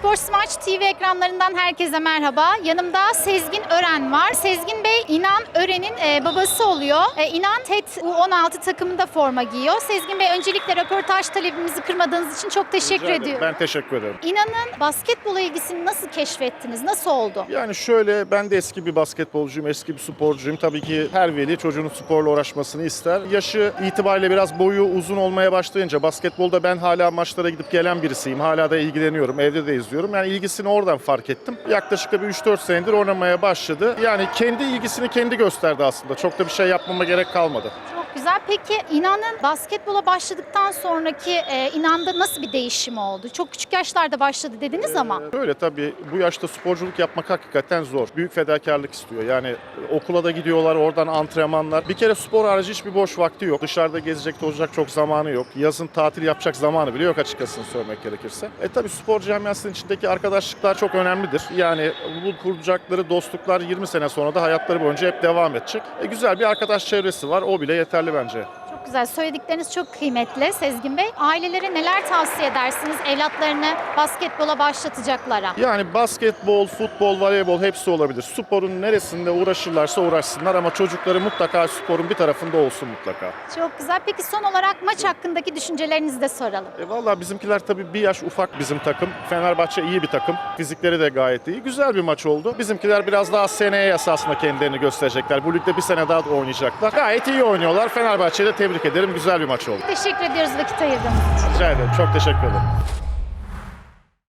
Spor Smaç TV ekranlarından herkese merhaba. Yanımda Sezgin Ören var. Sezgin Bey İnan Ören'in e, babası oluyor. E, İnan TET U16 takımında forma giyiyor. Sezgin Bey öncelikle röportaj talebimizi kırmadığınız için çok teşekkür Rica ederim. ediyorum. Ben teşekkür ederim. İnan'ın basketbola ilgisini nasıl keşfettiniz? Nasıl oldu? Yani şöyle ben de eski bir basketbolcuyum, eski bir sporcuyum. Tabii ki her veli çocuğunun sporla uğraşmasını ister. Yaşı itibariyle biraz boyu uzun olmaya başlayınca basketbolda ben hala maçlara gidip gelen birisiyim. Hala da ilgileniyorum, evde de izliyorum. Yani ilgisini oradan fark ettim. Yaklaşık da bir 3-4 senedir oynamaya başladı. Yani kendi ilgisini kendi gösterdi aslında. Çok da bir şey yapmama gerek kalmadı. Güzel. Peki İnan'ın basketbola başladıktan sonraki e, İnan'da nasıl bir değişim oldu? Çok küçük yaşlarda başladı dediniz ama. Öyle tabii bu yaşta sporculuk yapmak hakikaten zor. Büyük fedakarlık istiyor. Yani okula da gidiyorlar, oradan antrenmanlar. Bir kere spor harici hiçbir boş vakti yok. Dışarıda gezecek, tozacak çok zamanı yok. Yazın tatil yapacak zamanı bile yok açıkçası söylemek gerekirse. E tabii spor camiasının içindeki arkadaşlıklar çok önemlidir. Yani bu kuracakları dostluklar 20 sene sonra da hayatları boyunca hep devam edecek. E güzel bir arkadaş çevresi var. O bile yeterli bence. Çok güzel. Söyledikleriniz çok kıymetli Sezgin Bey. Ailelere neler tavsiye edersiniz evlatlarını basketbola başlatacaklara? Yani basketbol, futbol, voleybol hepsi olabilir. Sporun neresinde uğraşırlarsa uğraşsınlar ama çocukları mutlaka sporun bir tarafında olsun mutlaka. Çok güzel. Peki son olarak maç hakkındaki düşüncelerinizi de soralım. E valla bizimkiler tabii bir yaş ufak bizim takım. Fenerbahçe iyi bir takım. Fizikleri de gayet iyi. Güzel bir maç oldu. Bizimkiler biraz daha seneye esasında kendilerini gösterecekler. Bu ligde bir sene daha da oynayacaklar. Gayet iyi oynuyorlar. Fenerbahçe'yi de tebrik ederim. Güzel bir maç oldu. Teşekkür ediyoruz vakit ayırdığınız için. Rica ederim. Çok teşekkür ederim.